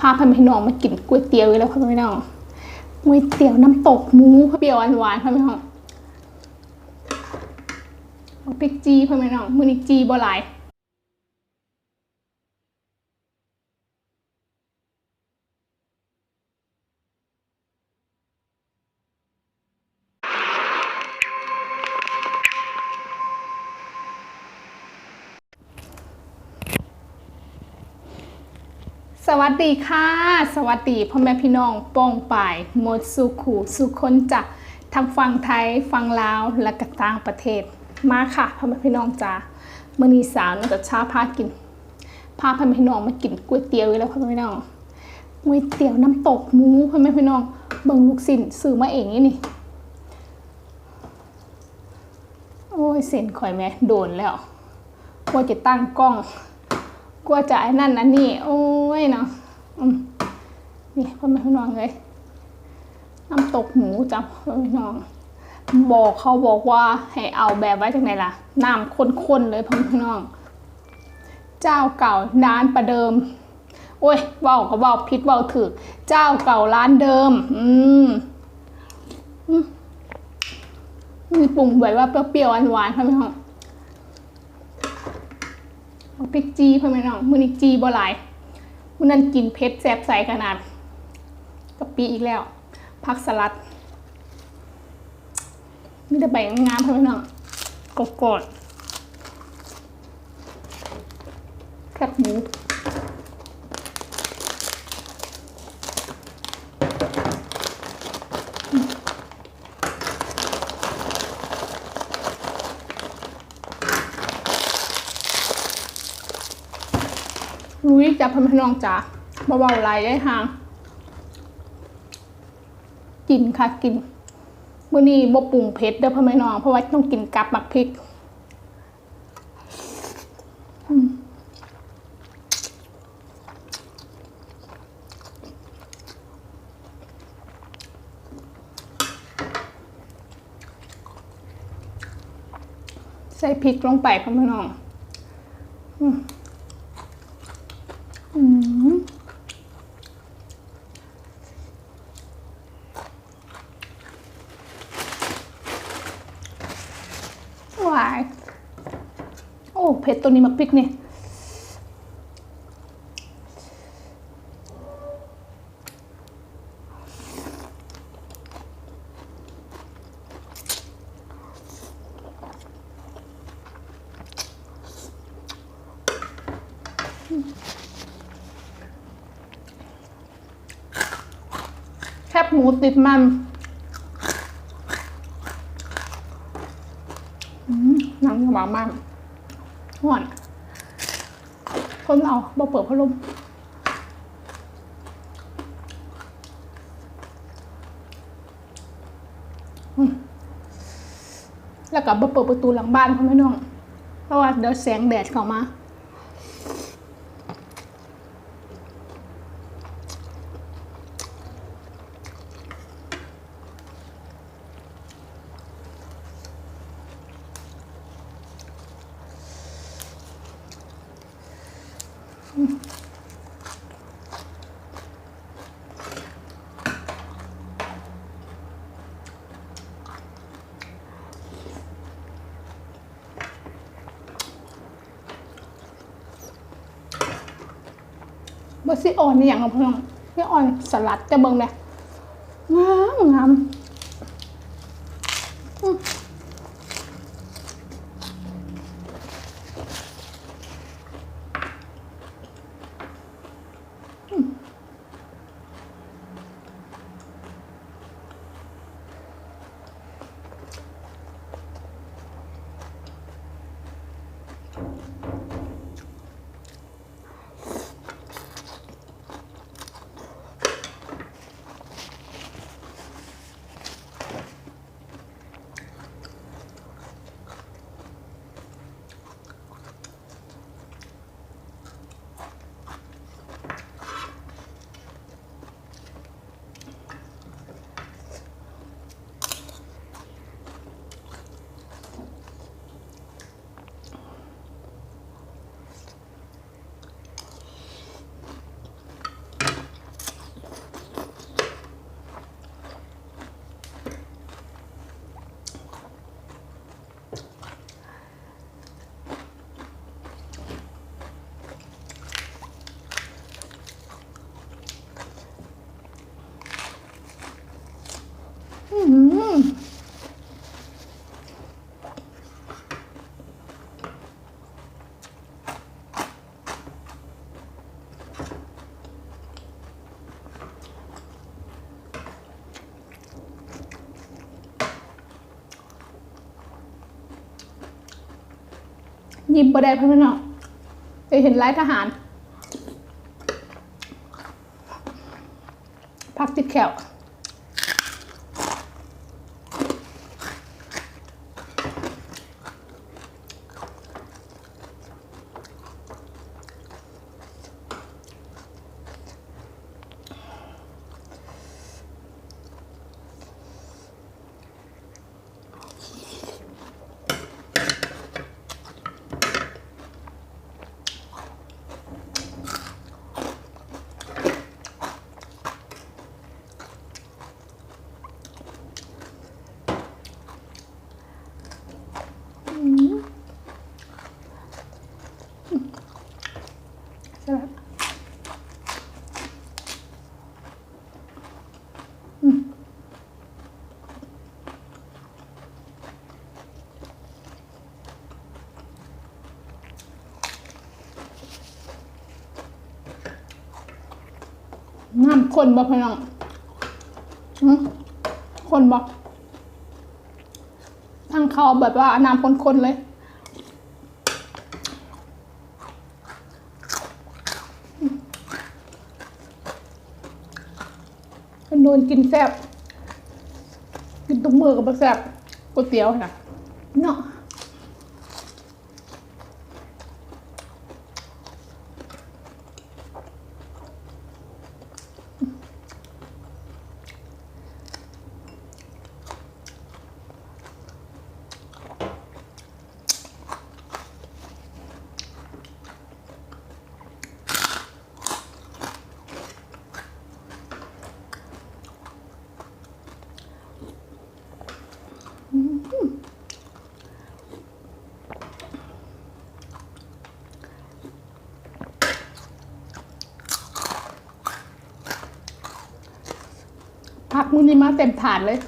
พาพันพี่น้องมากินก๋วยเตี๋ยวอีกแล้วค่ะพี่น้องก๋วยเตี๋ยวน้ำตกหมูเปียวหวานๆค่ะพี่น้องพริกจีค่ะพี่น้องมือนี้จีบ่หลาย สวัสดีค่ะ สวัสดีพ่อแม่พี่น้องป้องป่ายหมดสุขูสุคนจากทางฝั่งไทยฝั่งลาวและก็ต่างประเทศมาค่ะพ่อแม่พี่น้องจ้ามื่อนี้สาวน่าจะชาพากินพาพ่อแม่พี่น้องมากินก๋วยเตี๋ยวอีกแล้วพ่อแม่พี่น้องก๋วยเตี๋ยวน้ำตกหมูพ่อแม่พี่น้องเบิ่งลูกสินซื้อมาเองนี่นี่โอ้ยเส้นข่อยแม่โดนแล้วว่าจะตั้งกล้อง กลัวจะไอ้นั่นอันนี่ โอ้ยเนาะนี่พ่อแม่พี่น้องเลยน้ำตกหมูจ้ะพ่อแม่พี่น้อง บอกเขาบอกว่าให้เอาแบบไว้จากไหนล่ะ น้ำข้นๆเลยพ่อแม่พี่น้อง เจ้าเก่าร้านประเดิม โอ้ยเว้าก็เว้าพิษเว้าถือเจ้าเก่าร้านเดิมอืมอืมมีปรุงไว้ว่าเปรี้ยวๆหวานๆพ่อแม่พี่น้อง เอาพริกจีเพื่อนไหมน้องมือนี้จีบ่หลายมือนั้นกินเผ็ดแซ่บใสขนาดกะปิอีกแล้วผักสลัดมีแต่ใบงามเพื่อนไหมน้องกดกดแคบหมู จับเพื่อนพี่น้องจ๋าเบาๆไหลได้ห่างกินค่ะกินมื่อนี้บ่ปรุงเผ็ดเด้อพ่อแม่น้องเพราะว่าต้องกินกับหมักพริกใส่พริกลงไปพ่อแม่น้อง อืม หวายโอ้ เผ็ดตัวนี้มาพริกนี่ แคบหมูติดมันหนังหวานมากห่อนคนเอาบ่เปิดพัดลมแล้วก็บ่เปิดประตูหลังบ้านเขาไม่น้อง เพราะว่าเดี๋ยวแสงแดดเข้ามา บะซี่อ่อนนี่อย่างของพี่น้องซี่อ่อนสลัดจะเบิ่งเลยงามงาม ยิ้มประเดี๋ยวพี่น้องจะเห็นไล่ทหาร พักติดแขว ใช่ไหมอืม น้ำคนบ่พี่น้องหืมคนบ่ทางเขาแบบว่าน้ำคนๆเลยมันโดนกินแซ่บกินตุ้มมือกับแซ่บก๋วยเตี๋ยวนะเนาะผัก มือนี้มาเต็มถาดเลย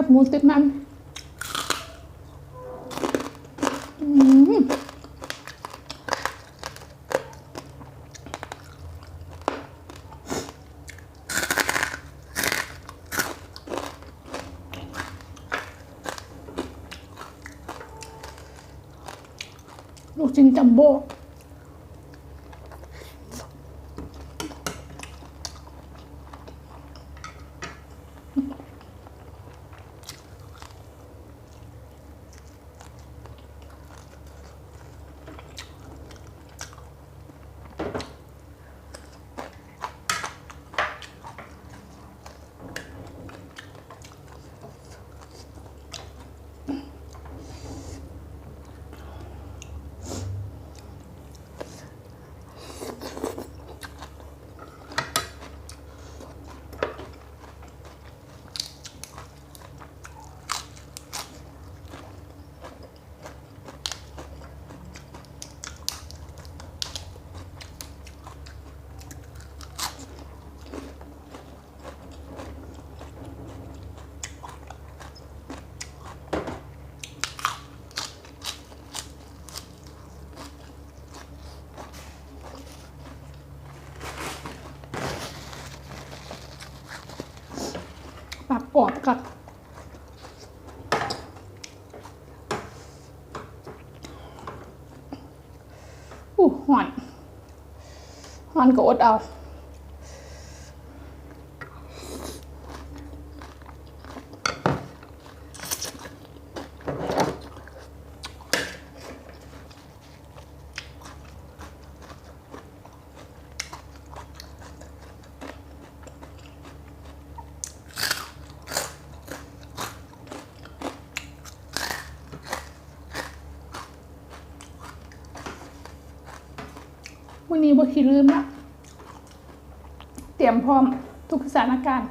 ครับหมูติดมัน อืมลูกชิ้นจัมโบ้อบกับอู้หอนหอนก็อดเอา นี้บ่คิดลืมละเตรียมพร้อมทุกสถานการณ์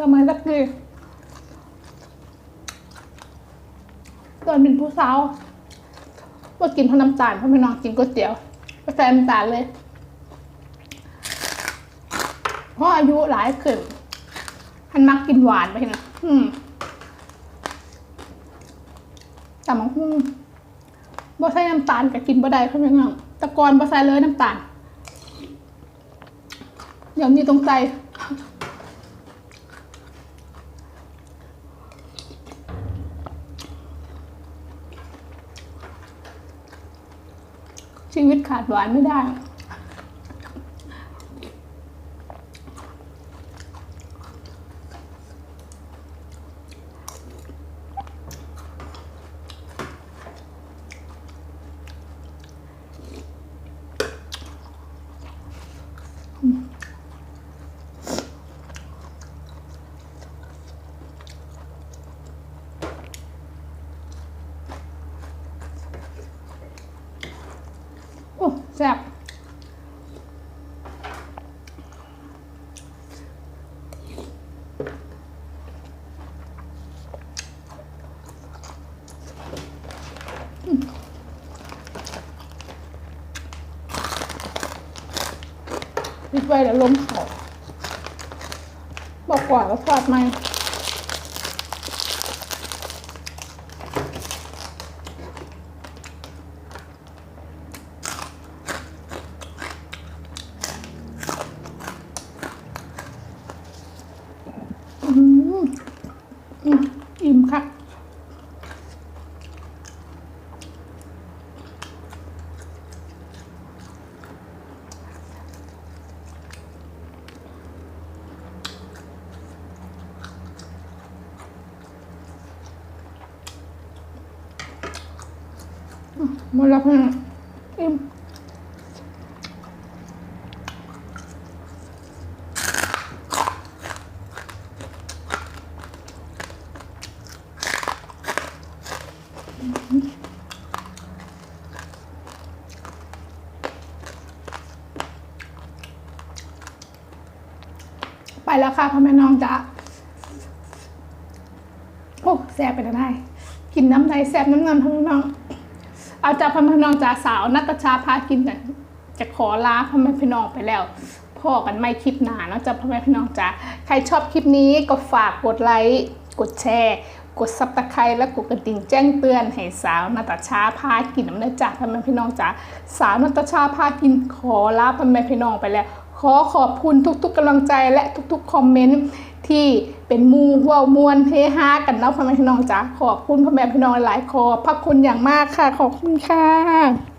สมัยสักทีตอนเป็นผู้สาวว่ากินเพราะน้ำตาลเพราะไม่นอนกินก๋วยเตี๋ยวกาแฟน้ำตาลเลย เพราะอายุหลายขึ้นหันมักกินหวานไปนะอืมแต่มังคุ้งบ่ใส่น้ำตาลกับกินบ่ได้เพราไม่นอนตะกอนบ่ใส่เลยน้ำตาล เดี๋ยวนี้ต้องใส่ ชีวิตขาดหวานไม่ได้ แซ่บปิดไว้แล้วลมเขาบอกกว่าแล้วทอดไหม อืมอืมอิ่มค่ะอื มหมดแล้วค่ะอิ่มไปแล้วค่ะพ่อแม่น้องจ้าโอ้แซ่บไปได้กินน้ำในแซ่บน้ำน้ำพ่อแม่น้อง เอาจากพ่อแม่น้องจ้าสาวนัตชาพากินกันจะขอลาพ่อแม่พี่น้องไปแล้วพ่อกันไม่คลิปหนาเนาะจ้าพ่อแม่พี่น้องจ้าใครชอบคลิปนี้ก็ฝากกดไลค์กดแชร์กดซับตะไคร้และกดกระดิ่งแจ้งเตือนให้สาวนาตาชาพากินน้ำเนื้อจาพ่อแม่พี่น้องจ๋าสาวนาตาชาพากินขอลาพ่อแม่พี่น้องไปแล้ว ขอขอบคุณทุกๆกำลังใจและทุกๆคอมเมนต์ ที่เป็นมูว่ามวนเฮฮากันเนาะพ่อแม่พี่น้องจ้าขอบคุณพ่อแม่พี่น้องหลายขอบพระคุณอย่างมากค่ะ ขอบคุณค่ะ